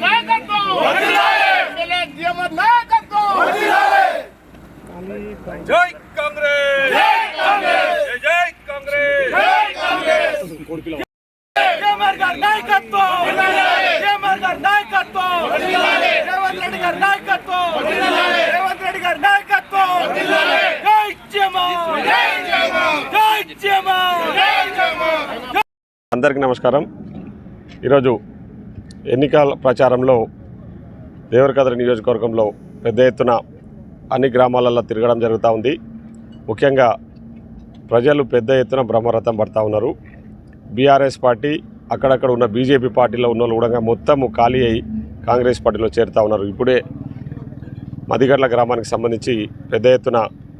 నాయకత్వం ఉద్యమ నాయకత్వం జై కాంగ్రెస్ జై కాంగ్రెస్ జై కాంగ్రెస్ కేఎంఆర్ గారి నాయకత్వం కేఎంఆర్ గారి నాయకత్వం అందరికీ నమస్కారం. ఈరోజు ఎన్నికల ప్రచారంలో దేవరకద్ర నియోజకవర్గంలో పెద్ద ఎత్తున అన్ని గ్రామాలలో తిరగడం జరుగుతూ ఉంది. ముఖ్యంగా ప్రజలు పెద్ద ఎత్తున బ్రహ్మరథం పడతా ఉన్నారు. బీఆర్ఎస్ పార్టీ అక్కడక్కడ ఉన్న బీజేపీ పార్టీలో ఉన్న వాళ్ళు కూడా మొత్తము ఖాళీ అయి కాంగ్రెస్ పార్టీలో చేరుతా ఉన్నారు. ఇప్పుడే మదిగడ్ల గ్రామానికి సంబంధించి పెద్ద ఎత్తున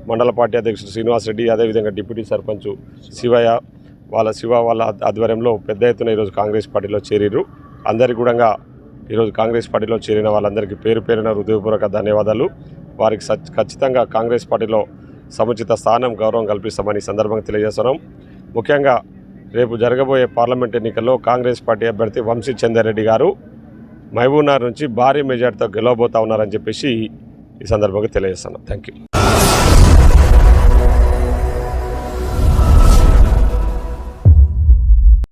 మండల పార్టీ అధ్యక్షుడు శ్రీనివాస్ రెడ్డి అదేవిధంగా డిప్యూటీ సర్పంచ్ శివయ్య వాళ్ళ శివ వాళ్ళ ఆధ్వర్యంలో పెద్ద ఎత్తున ఈరోజు కాంగ్రెస్ పార్టీలో చేరిరు అందరి కూడా ఈరోజు కాంగ్రెస్ పార్టీలో చేరిన వాళ్ళందరికీ పేరు పేరున హృదయపూర్వక ధన్యవాదాలు. వారికి సచ్ ఖచ్చితంగా కాంగ్రెస్ పార్టీలో సముచిత స్థానం గౌరవం కల్పిస్తామని ఈ సందర్భంగా తెలియజేస్తున్నాం. ముఖ్యంగా రేపు జరగబోయే పార్లమెంట్ ఎన్నికల్లో కాంగ్రెస్ పార్టీ అభ్యర్థి వంశీ చంద్రారెడ్డి గారు మహబూబ్నగర్ నుంచి భారీ మెజార్టీతో గెలవబోతా ఉన్నారని చెప్పేసి ఈ సందర్భంగా తెలియజేస్తున్నాం. Thank you